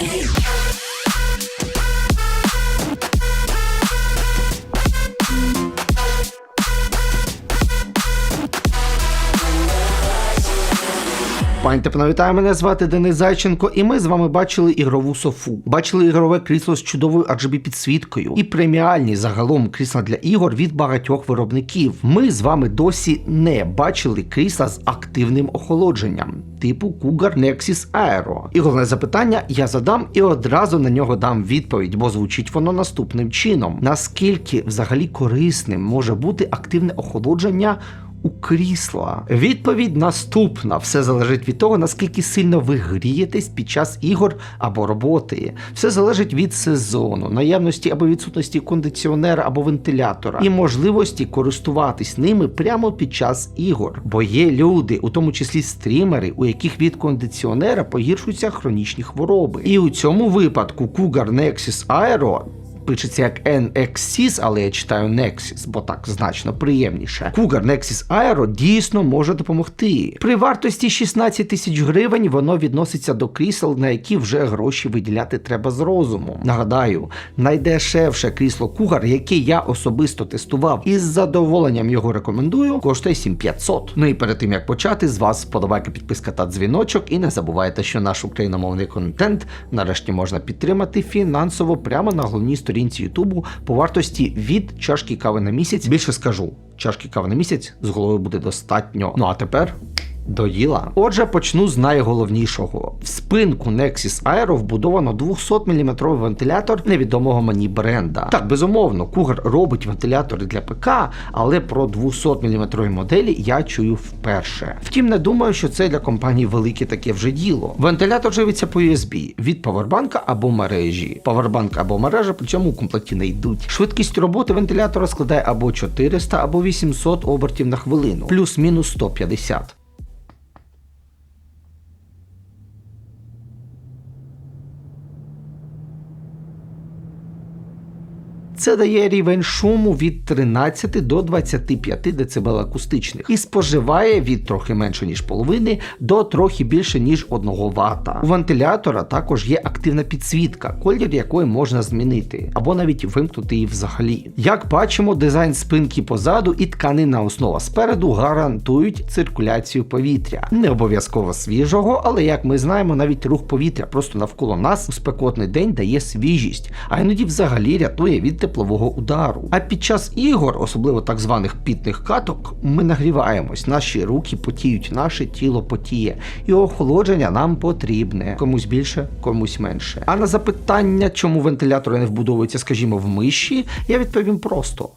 Hey. Панове, вітаю, мене звати Денис Зайченко, і ми з вами бачили ігрову софу. Бачили ігрове крісло з чудовою RGB підсвіткою і преміальні загалом крісла для ігор від багатьох виробників. Ми з вами досі не бачили крісла з активним охолодженням, типу Cougar Nexus Aero. І головне запитання я задам і одразу на нього дам відповідь, бо звучить воно наступним чином: наскільки взагалі корисним може бути активне охолодження? У крісла. Відповідь наступна: все залежить від того, наскільки сильно ви грієтесь під час ігор або роботи. Все залежить від сезону, наявності або відсутності кондиціонера або вентилятора і можливості користуватись ними прямо під час ігор. Бо є люди, у тому числі стрімери, у яких від кондиціонера погіршуються хронічні хвороби. І у цьому випадку Cougar Nexus Aero пишеться як NXSIS, але я читаю Nexus, бо так значно приємніше. Cougar Nexus Aero дійсно може допомогти. При вартості 16 тисяч гривень воно відноситься до крісел, на які вже гроші виділяти треба з розуму. Нагадаю, найдешевше крісло Cougar, яке я особисто тестував і з задоволенням його рекомендую, коштує 7500. Ну і перед тим як почати, з вас вподобайка, підписка та дзвіночок. І не забувайте, що наш україномовний контент нарешті можна підтримати фінансово прямо на головній сторінці Ютубу по вартості від чашки кави на місяць. Більше скажу, чашки кави на місяць з головою буде достатньо. Ну а тепер. До діла. Отже, почну з найголовнішого. В спинку Nexus Aero вбудовано 200-мм вентилятор невідомого мені бренда. Так, безумовно, Cougar робить вентилятори для ПК, але про 200-мм моделі я чую вперше. Втім, не думаю, що це для компанії велике таке вже діло. Вентилятор живиться по USB від павербанка або мережі. Павербанк або мережа, при цьому у комплекті не йдуть. Швидкість роботи вентилятора складає або 400, або 800 обертів на хвилину, плюс-мінус 150. Це дає рівень шуму від 13 до 25 дБ акустичних і споживає від трохи менше ніж половини до трохи більше ніж 1 Вт. У вентилятора також є активна підсвітка, колір якої можна змінити, або навіть вимкнути її взагалі. Як бачимо, дизайн спинки позаду і тканина основа спереду гарантують циркуляцію повітря. Не обов'язково свіжого, але як ми знаємо, навіть рух повітря просто навколо нас у спекотний день дає свіжість, а іноді взагалі рятує від теплового удару. А під час ігор, особливо так званих пітних каток, ми нагріваємось, наші руки потіють, наше тіло потіє, і охолодження нам потрібне. Комусь більше, комусь менше. А на запитання, чому вентилятори не вбудовуються, скажімо, в миші, я відповім просто.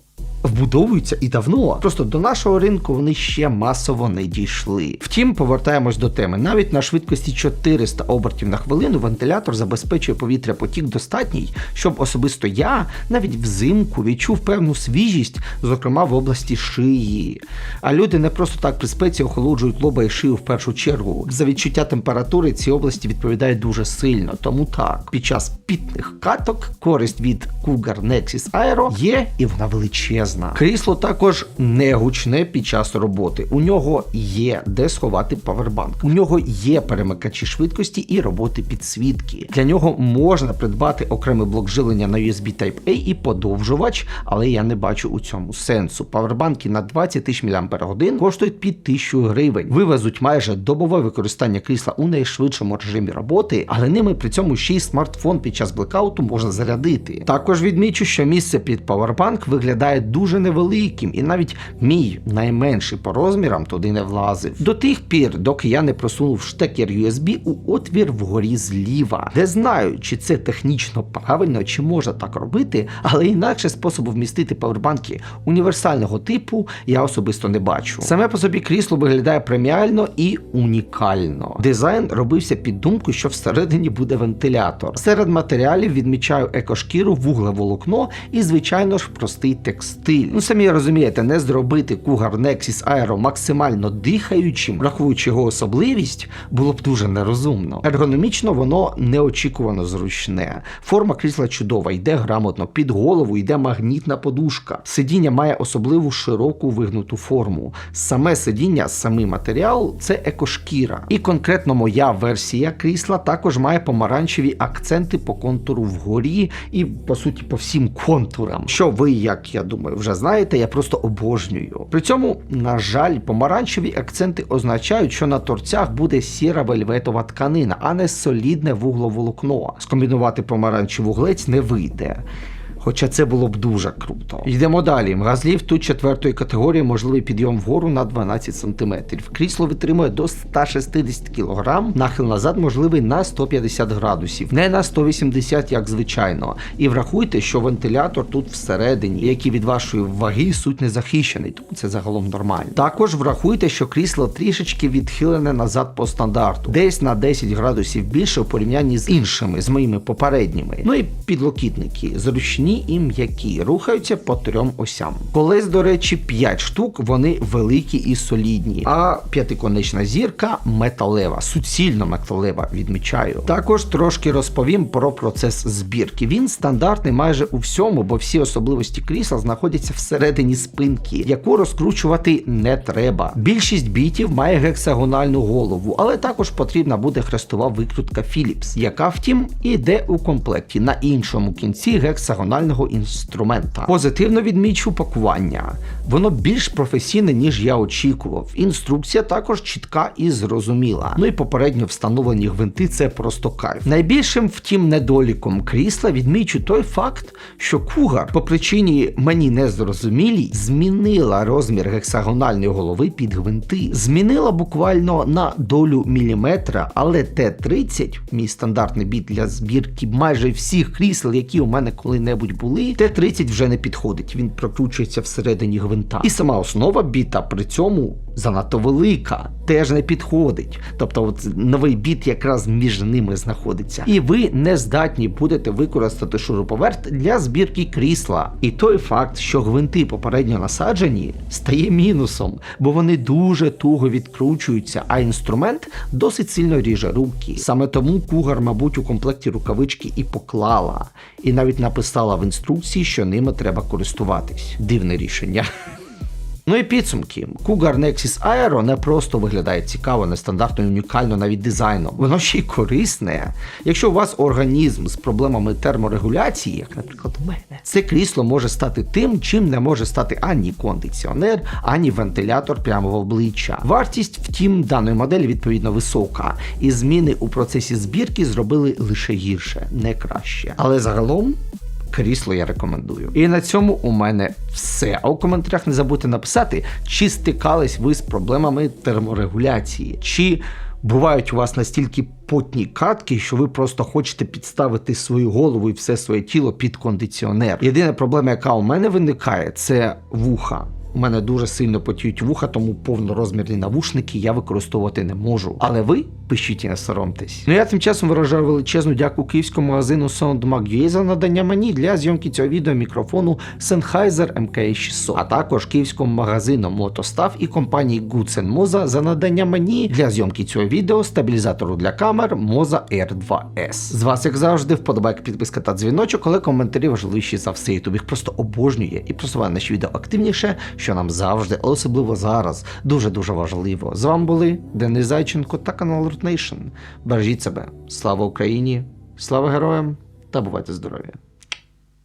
Вбудовуються і давно. Просто до нашого ринку вони ще масово не дійшли. Втім, повертаємось до теми. Навіть на швидкості 400 обертів на хвилину вентилятор забезпечує повітря потік достатній, щоб особисто я навіть взимку відчув певну свіжість, зокрема в області шиї. А люди не просто так при спеці охолоджують лоба і шию в першу чергу. За відчуття температури ці області відповідають дуже сильно. Тому так, під час пітних каток користь від Cougar Nexus Aero є і вона величезна. Крісло також не гучне під час роботи. У нього є де сховати павербанк. У нього є перемикачі швидкості і роботи підсвітки. Для нього можна придбати окремий блок жилення на USB Type-A і подовжувач, але я не бачу у цьому сенсу. Павербанки на 20 тисяч мАч коштують під 1000 гривень. Вивезуть майже добове використання крісла у найшвидшому режимі роботи, але ними при цьому ще й смартфон під час блекауту можна зарядити. Також відмічу, що місце під павербанк виглядає дуже невеликим, і навіть мій найменший по розмірам туди не влазив. До тих пір, доки я не просунув штекер USB у отвір вгорі зліва, де знаю, чи це технічно правильно, чи можна так робити, але інакше способу вмістити павербанки універсального типу я особисто не бачу. Саме по собі крісло виглядає преміально і унікально. Дизайн робився під думку, що всередині буде вентилятор. Серед матеріалів відмічаю екошкіру, вуглеволокно і, звичайно ж, простий текстиль. Стиль. Ну самі розумієте, не зробити Cougar Nexus Aero максимально дихаючим, враховуючи його особливість, було б дуже нерозумно. Ергономічно воно неочікувано зручне. Форма крісла чудова, йде грамотно, під голову йде магнітна подушка. Сидіння має особливу широку вигнуту форму. Саме сидіння, самий матеріал це екошкіра. І конкретно моя версія крісла також має помаранчеві акценти по контуру вгорі і по суті по всім контурам. Що ви, як я думаю, вже знаєте, я просто обожнюю. При цьому, на жаль, помаранчеві акценти означають, що на торцях буде сіра вельветова тканина, а не солідне вугловолокно. Скомбінувати помаранчеву глець не вийде. Хоча це було б дуже круто. Йдемо далі. Газлів тут четвертої категорії, можливий підйом вгору на 12 см. Крісло витримує до 160 кг, нахил назад можливий на 150 градусів, не на 180, як звичайно. І врахуйте, що вентилятор тут всередині, який від вашої ваги суть не захищений, тому це загалом нормально. Також врахуйте, що крісло трішечки відхилене назад по стандарту, десь на 10 градусів більше у порівнянні з іншими, з моїми попередніми. Ну і підлокітники зручні і м'які, рухаються по трьом осям. Колес, до речі, 5 штук, вони великі і солідні. А п'ятиконечна зірка металева, суцільно металева, відмічаю. Також трошки розповім про процес збірки. Він стандартний майже у всьому, бо всі особливості крісла знаходяться всередині спинки, яку розкручувати не треба. Більшість бітів має гексагональну голову, але також потрібна буде хрестова викрутка Philips, яка, втім, іде у комплекті на іншому кінці гексагонального інструмента. Позитивно відмічу пакування. Воно більш професійне, ніж я очікував. Інструкція також чітка і зрозуміла. Ну і попередньо встановлені гвинти це просто кайф. Найбільшим, втім, недоліком крісла відмічу той факт, що Кугар по причині мені незрозумілій змінила розмір гексагональної голови під гвинти. Змінила буквально на долю міліметра, але Т-30, мій стандартний біт для збірки майже всіх крісел, які у мене коли-небудь були, Т-30 вже не підходить. Він прокручується всередині гвинта. І сама основа біта при цьому занадто велика, теж не підходить. Тобто, от новий біт якраз між ними знаходиться. І ви не здатні будете використати шуруповерт для збірки крісла. І той факт, що гвинти попередньо насаджені, стає мінусом, бо вони дуже туго відкручуються, а інструмент досить сильно ріже руки. Саме тому Кугар, мабуть, у комплекті рукавички і поклала, і навіть написала в інструкції, що ними треба користуватись. Дивне рішення. Ну і підсумки. Cougar Nexus Aero не просто виглядає цікаво, нестандартно і унікально навіть дизайном. Воно ще й корисне. Якщо у вас організм з проблемами терморегуляції, як, наприклад, у мене, це крісло може стати тим, чим не може стати ані кондиціонер, ані вентилятор прямо в обличчя. Вартість, втім, даної моделі відповідно висока, і зміни у процесі збірки зробили лише гірше, не краще. Але загалом. Крісло я рекомендую. І на цьому у мене все. А у коментарях не забудьте написати, чи стикались ви з проблемами терморегуляції, чи бувають у вас настільки потні катки, що ви просто хочете підставити свою голову і все своє тіло під кондиціонер. Єдина проблема, яка у мене виникає, це вуха. У мене дуже сильно потіють вуха, тому повнорозмірні навушники я використовувати не можу. Але ви пишіть і не соромтесь. Ну я тим часом виражаю величезну дяку київському магазину SoundMag.ua за надання мені для зйомки цього відео мікрофону Sennheiser MK600, а також київському магазину Мотостав і компанії Goodsen Moza за надання мені для зйомки цього відео стабілізатору для камер Moza R2S. З вас, як завжди, вподобайка, підписка та дзвіночок, але коментарі важливіші за все. Ютуб їх просто обожнює і просуває наші відео активніше що нам завжди, особливо зараз, дуже-дуже важливо. З вами були Денис Зайченко та канал Nation. Бережіть себе. Слава Україні, слава героям та бувайте здорові!